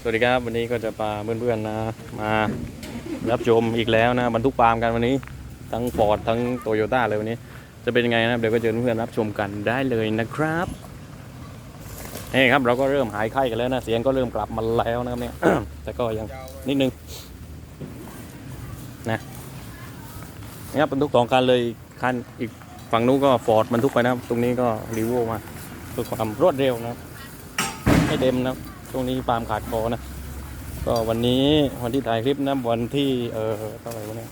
สวัสดีครับวันนี้ก็จะพาเพื่อนๆนะ มารับชมอีกแล้วนะบรรทุกปาล์มกันวันนี้ ทั้งฟอร์ดทั้งโตโยต้าเลยวันนี้ จะเป็นยังไงนะเดี๋ยวก็เชิญเพื่อนๆรับชมกันได้เลยนะครับนี่ครับเราก็เริ่มหายไข้กันแล้วนะเสียงก็เริ่มกลับมาแล้วนะครับเนี่ยแต่ก็ยังนิดนึงนะนี่ครับบรรทุกสองคันเลยคันอีกฝั่งนู้นก็ฟอร์ดบรรทุกไปนะครับ ตรงนี้ก็รีโวมาเพื่อความรวดเร็วนะครับ ให้เต็มนะช่วงนี้ปาล์มขาดคอนะ ก็วันนี้วันที่ถ่ายคลิปนะวันที่เออเท่าไหร่วะเนี่ย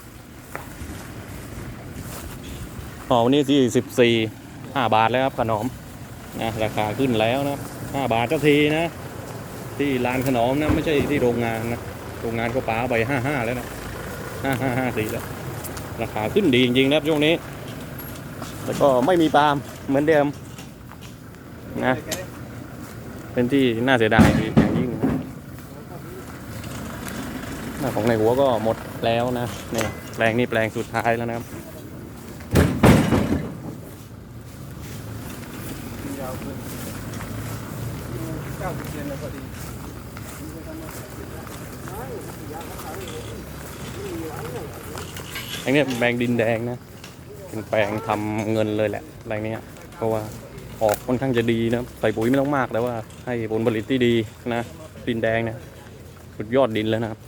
อ๋อวันนี้ที่สิบสี่ห้าบาทแล้วครับขนมนะราคาขึ้นแล้วนะห้าบาทก็ทีนะ ที่ร้านขนมนะไม่ใช่ที่โรงงานนะโรงงานก็ป้าไปห้าห้าแล้วนะห้าห้าห้าสี่แล้ว ราคาขึ้นดีจริงๆนะช่วงนี้ แล้วก็ไม่มีปาล์มเหมือนเดิมนะ เป็นที่น่าเสียดายอย่างยิ่งนะหน้าของในหัวก็หมดแล้วนะเนี่ยแปลงนี้แปลงสุดท้ายแล้วนะครับอันนี้แปลงดินแดงนะเป็นแปลงทำเงินเลยแหละแปลงเนี้ยเพราะว่า ออกค่อนข้างจะดีนะใส่ปุ๋ยไม่ต้องมากแต่ว่าให้ผลผลิตที่ดีนะดินแดงนะสุดยอดดินแล้วนะครับ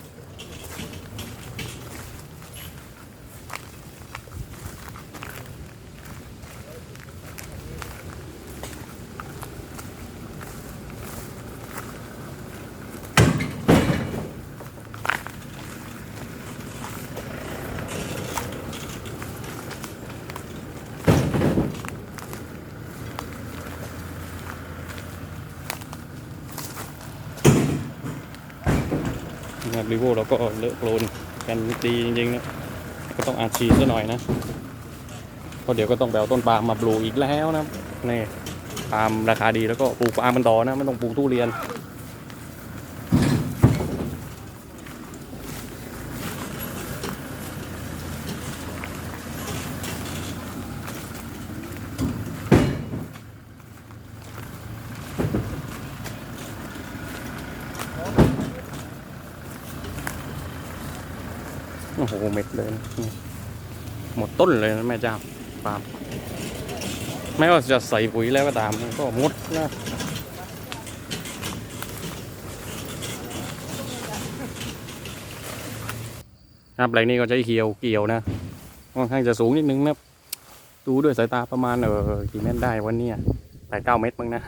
รีโวเราก็เลอะโคลนกันดีจริงๆนะก็ต้องอาชีซะหน่อยนะเพราะเดี๋ยวก็ต้องแบวต้นปาล์มมาปลูกอีกแล้วนะนี่ปาล์มราคาดีแล้วก็ปลูกปาล์มมันต่อนะไม่ต้องปลูกทุเรียน โอ้โหเม็ดเลยนะหมดต้นเลยนะแม่เจ้าปาล์มไม่ว่าจะใส่ปุ๋ยแล้วก็ตามก็มดนะครับแปลงนี้ก็ใช้เคียวเกี่ยวนะค่อนข้างจะสูงนิดนึงนะดูด้วยสายตาประมาณเออกี่เมตรได้วันนี้แปดเก้าเมตรบ้างนะ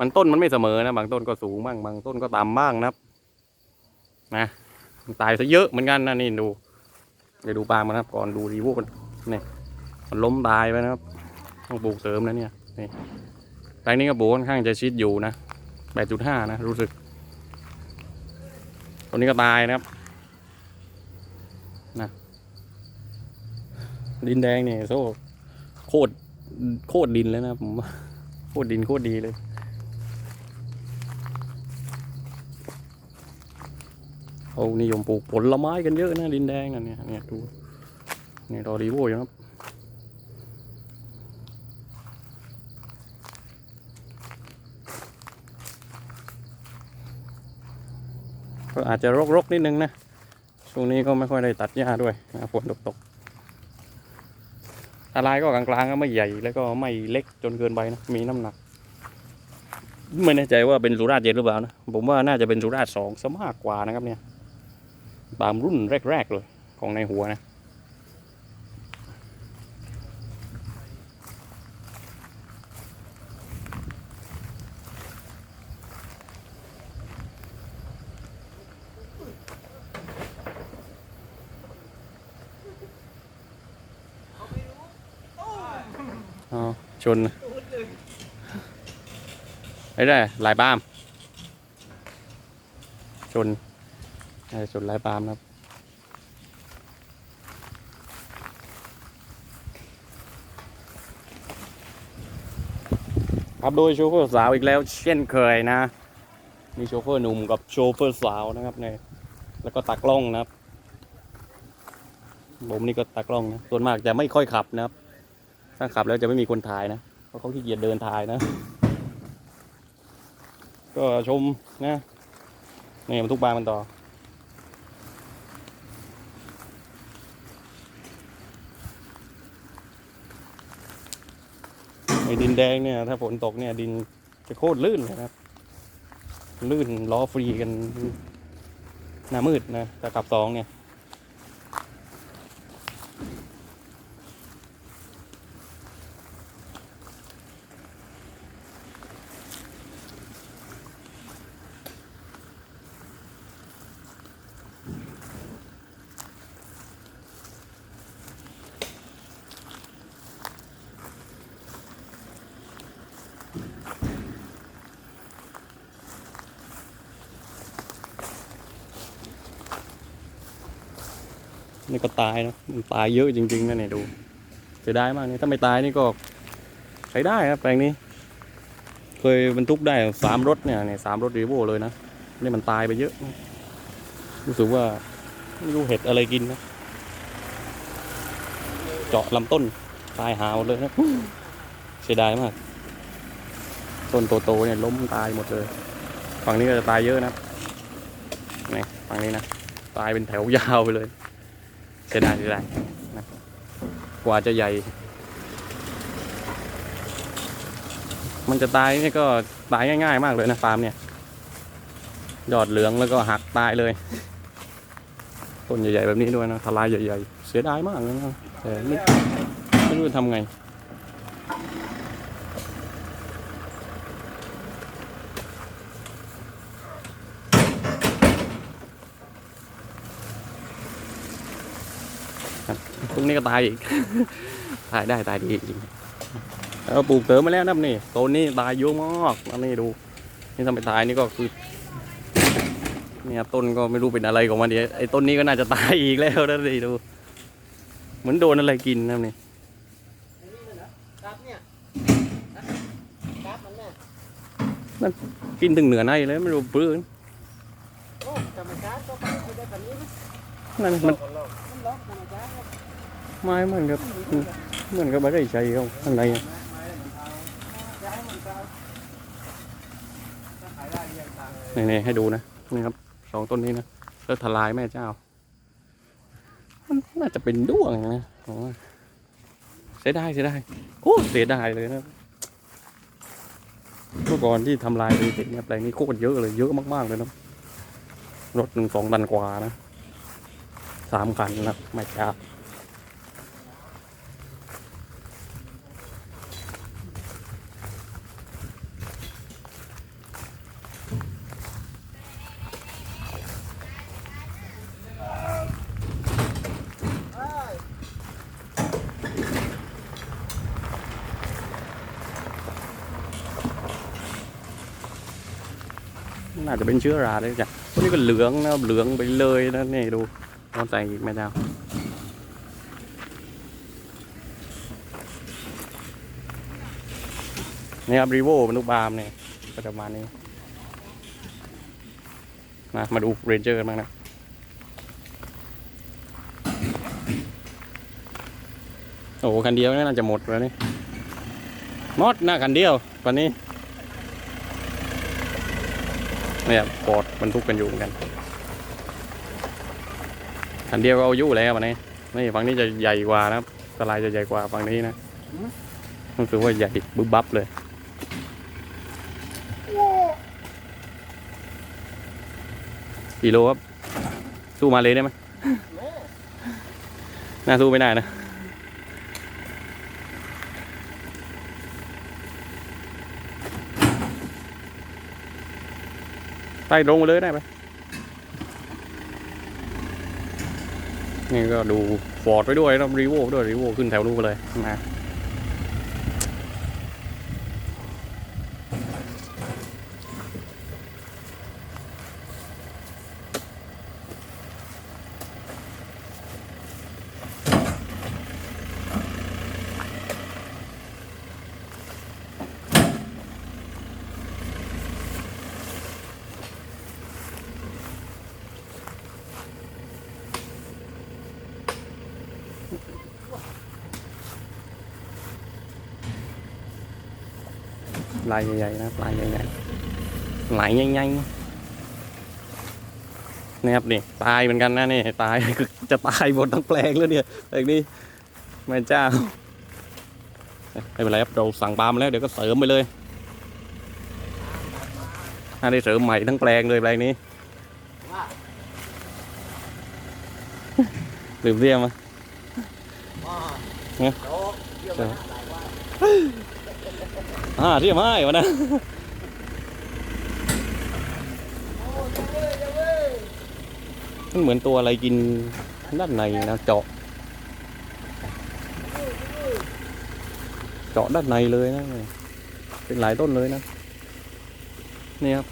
มันต้นมันไม่เสมอนะ บางต้นก็สูงบ้างบางต้นก็ต่ำบ้างนะครับ นะ ตายซะเยอะเหมือนกันนะนี่ดูเดี๋ยวดูปลามันนะครับ ก่อนดูรีโวมันนี่มันล้มตายไปนะครับ ต้องปลูกเสริมนะเนี่ยนี่แปลงนี้ก็ปลูกค่อนข้างจะชิดอยู่นะแปดจุดห้านะ รู้สึกตัวนี้ก็ตายนะครับนะดินแดงเนี่ยโซ่โคตรโคตรดินเลยนะผมโคตรดินโคตรดีเลย เขานิยมปลูกผลไม้กันเยอะนะดินแดงนั่นเนี่ยเนี่ยดูนี่รอรีโวอยู่ครับก็อาจจะรกๆนิดนึงนะช่วงนี้ก็ไม่ค่อยได้ตัดหญ้าด้วยนะฝนตกตกๆตาลายก็กลางๆก็ไม่ใหญ่แล้วก็ไม่เล็กจนเกินไปนะมีน้ำหนักไม่แน่ใจว่าเป็นสุราษฎร์เจ็ดหรือเปล่านะ ผมว่าน่าจะเป็นสุราษฎร์สองซะมากกว่านะครับเนี่ย ตามรุ่นแรก ๆ เลย ของในหัวนะอ๋อชนไม่ได้ลายปาม ชน ใช่สุดลายปาล์มนะครับ ครับโดยโชเฟอร์สาวอีกแล้วเช่นเคยนะ มีโชเฟอร์หนุ่มกับโชเฟอร์สาวนะครับเนี่ยแล้วก็ตากล้องนะครับ ผมนี่ก็ตากล้องนะส่วนมากจะไม่ค่อยขับนะครับ ถ้าขับแล้วจะไม่มีคนถ่ายนะ เพราะเขาขี้เกียจเดินถ่ายนะ ก็ชมนะนี่มันทุกปลามันต่อ ไอ้ดินแดงเนี่ยถ้าฝนตกเนี่ยดินจะโคตรลื่นนะครับ ลื่นล้อฟรีกันหน้ามืดนะแต่กลับสองเนี่ย นี่ก็ตายนะมันตายเยอะจริงๆนะเนี่ยดูเสียดายมากนี่ถ้าไม่ตายนี่ก็ใช้ได้ครับแปลงนี้ เคยบรรทุกได้สามรถเนี่ยเนี่ยสามรถรีโวเลยนะนี่มันตายไปเยอะ รู้สึกว่าไม่รู้เห็ดอะไรกินนะเจาะลำต้นตายหาหมดเลยนะเสียดายมากต้นโตๆเนี่ยล้มตายหมดเลย ฝั่งนี้ก็จะตายเยอะนะนี่ฝั่งนี้นะ ตายเป็นแถวยาวไปเลย เสียดายเสียดายนะกว่าจะใหญ่ มันจะตายนี่ก็ตายง่ายๆ มากเลยนะฟาร์มเนี่ยยอดเหลืองแล้วก็หักตายเลยต้นใหญ่ๆแบบนี้ด้วยนะทลายใหญ่ๆ เสียดายมากเลยนะแต่ไม่ไม่รู้ทำไง ตรงนี้ก็ตายอีก ตายได้ตายดีจริงแล้วปลูกเติมมาแล้วนะนี่ต้นนี้ตายเยอะมากนะนี่ดูนี่ทำไปตายนี่ก็คือเนี่ยต้นก็ไม่รู้เป็นอะไรของมันเดียไอ้ต้นนี้ก็น่าจะตายอีกแล้วนะนี่ดู เหมือนโดนอะไรกินนะนี่ครับเนี่ยครับมันเนี่ยกินถึงเหนือในเลยไม่รู้ปื้นโอ้ธรรมชาติก็ไปได้แบบนี้นะนั่นมัน ไม้เหมือนกับเหมือนกับใบไก่ใจเขาข้างในอะย้ายมันเก่าถ้าขายได้ยังตังเนี่ๆให้ดูนะนี่ครับสองต้นนี้นะแล้วทลายแม่เจ้า มันน่าจะเป็นด้วงนะผมว่าเสียดายเสียดายโอ้เสียดายเลยนะเมื่อก่อนที่ทำลายไปเห็นเนี่ยแปลงนี้โคตรเยอะเลยเยอะมากๆเลยนะรถหนึ่งสองตันกว่านะสามคันนะไม่จ้า น่าจะเป็นเชื้อราเลยจ้ะตัวนี้ก็เหลืองนะเหลืองไปเลยนะนี่ดูลองใส่อีกไหมเจ้านี่ครับรีโวมนุษย์บาร์มเนี่ยก็จะประมานี้มามาดูเรนเจอร์กันบ้างนะโอ้คันเดียวน่าจะหมดแล้วนี่หมดหน้าคันเดียวตอนนี้ เนี่ยปอดบรรทุกกันอยู่เหมือนกันคันเดียวก็เอายู่แล้ววันนี้นี่ฝั่งนี้จะใหญ่กว่านะครับสไลด์จะใหญ่กว่าฝั่งนี้นะรู้สึกว่าใหญ่บึบบับเลยกิโลครับสู้มาเลยได้ไหมน่าสู้ไม่ได้นะ ไปลงมาเลยได้ไหมนี่ก็ดูฟอร์ดไปด้วยนะรีโวด้วยรีโวขึ้นแถวนู้นไปเลยนะ ลายใหญ่ๆนะลายใหญ่ไหลง่ายๆนะครับนี่ตายเหมือนกันนะนี่ตายคือจะตายหมดทั้งแปลงแล้วเนี่ยแปลงนี้แม่เจ้าไม่เป็นไรครับเราสั่งปลามาแล้วเดี๋ยวก็เสริมไปเลยถ้าได้เสริมใหม่ทั้งแปลงเลยแปลงนี้ว่าลืมเรียกมา ว่าที่ยวมาหลายวันอ่าเรียกมาให้วะนะมันเหมือนตัวอะไรกินด้านในนะเจาะ เจาะด้านในเลยนะ เป็นหลายต้นเลยนะ นี่ครับ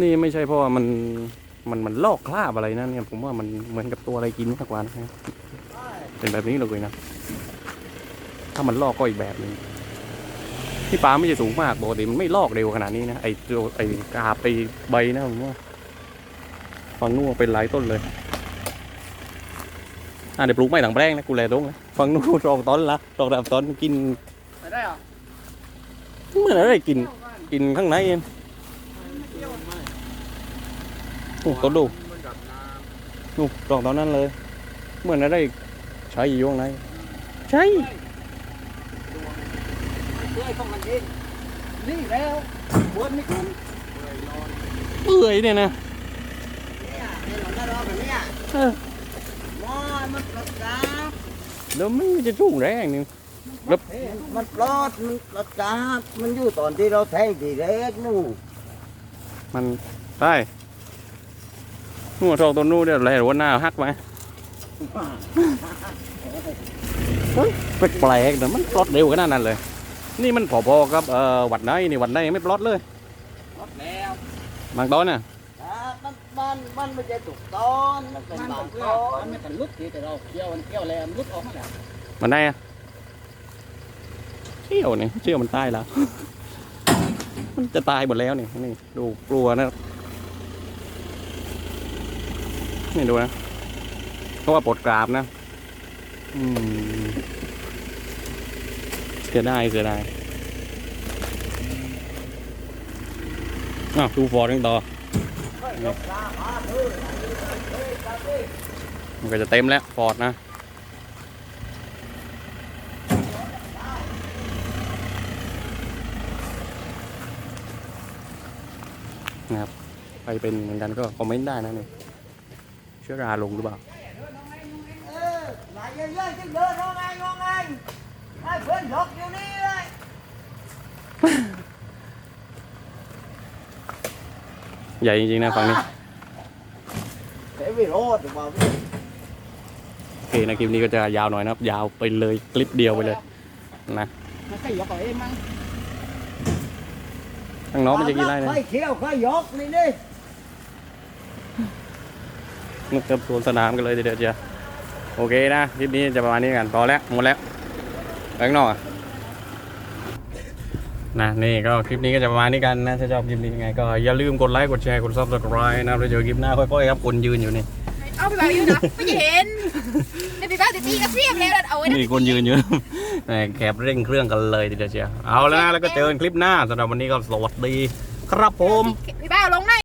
นี่ไม่ใช่เพราะว่ามันมันมันลอกคราบอะไรนะเนี่ยผมว่ามันเหมือนกับตัวอะไรกินมากกว่านะเป็นแบบนี้เลยนะ ถ้ามันลอกก็อีกแบบหนึง ที่ปลาไม่ใช่สูงมากปกติมันไม่ลอกเร็วขนาดนี้นะไอตัวไอกาบไอใบนะผมว่าฟังนู่นเป็นหลายต้นเลยอะเดี๋ยวปลูกไม้ต่างแปลงนะกูแลตรงนะฟังนู่นรองต้นละรองดับต้นกินไปได้เหรอเหมื่อนอะไรกินกินข้างในเองเที่ยวไม่โอ้ต้นดูมันกับน้นู่นรองตอนนั้นเลย เหมื่อนอะไรใช้อยู่ข้างในใช่ำเฮ้ยของมันเองนี่แล้วบวนไม่คุ้มเฮ้ยนอนเปื่อยเนี่ยนะเนี่ยเห็นหลังกระดองแบบเนี้ยเออมอยมันปลดกาบแล้วมันจะชุ่งแรงนี่แล้วมันปลอดมันปลดกาบมันอยู่ตอนที่เราแทงทีแรกนู่นมันได้นู่นรองต้นนู่นเดี๋ยวอะไรหรือว่าหน้าหักไหมแปลกๆแต่มันปลอดเร็วขนาดนั้นเลย นี่มันพอๆกับเอ่อวัดไหนนี่วัดไหนยังไม่ปลอดเลยปลดแล้วบางตอนน่ะครับมันมันมันไม่ใช่ถูกต้อนมันเป็นบางต้นมันไม่เป็นลุดทีแต่เราเคี่ยวมันเคี่ยวแล้วมันลุดออกมาแล้วมันได้อะเชี่ยวนี่เชี่ยวมันตายแล้ว มันจะตายหมดแล้วนี่นี่ดูกลัวนะครับนี่ดูนะเพราะว่าปวดกราบนะ อืม เสียดายเสียดายอ้าวดูฟอร์ดต่อมันก็จะเต็มแล้วฟอร์ดนะนะครับใครเป็นเหมือนกันก็คอมเมนต์ได้นะนี่เชื้อราลงหรือเปล่า ให้เพื่อนยกอยู่นี่เลยใหญ่จริงๆนะฝั่งนี้ เฮ้ยวิโรดหรือเปล่าโอเคนะคลิปนี้ก็จะยาวหน่อยนะครับ ยาวไปเลยคลิปเดียวไปเลยนะมันใส่ยกเอาเองมั้งทั้งน้องมันจะกี่ไร่นะค่อยเที่ยวค่อยยกนี่นี่นึกเกือบสวนสนามกันเลยทีเดียวเชียวโอเคนะคลิปนี้จะประมาณนี้กันพอแล้วหมดแล้วไป ข้างนอกอะนะนี่ก็คลิปนี้ก็จะประมาณนี้กันนะ ถ้าชอบคลิปนี้ยังไงก็อย่าลืมกดไลค์กดแชร์กดซับสไครต์นะครับแล้วเจอคลิปหน้าค่อยๆครับคนยืนอยู่นี่เอาไปแบบนี้นะไม่เห็นในปีบ้านติดตีก็เสียบแล้วเอาไว้นะนี่คนยืนอยู่แหม่แคบเร่งเครื่องกันเลยทีเดียวเชียวเอาแล้วนะแล้วก็เจอกันคลิปหน้าสำหรับวันนี้ก็สวัสดี ครับผมน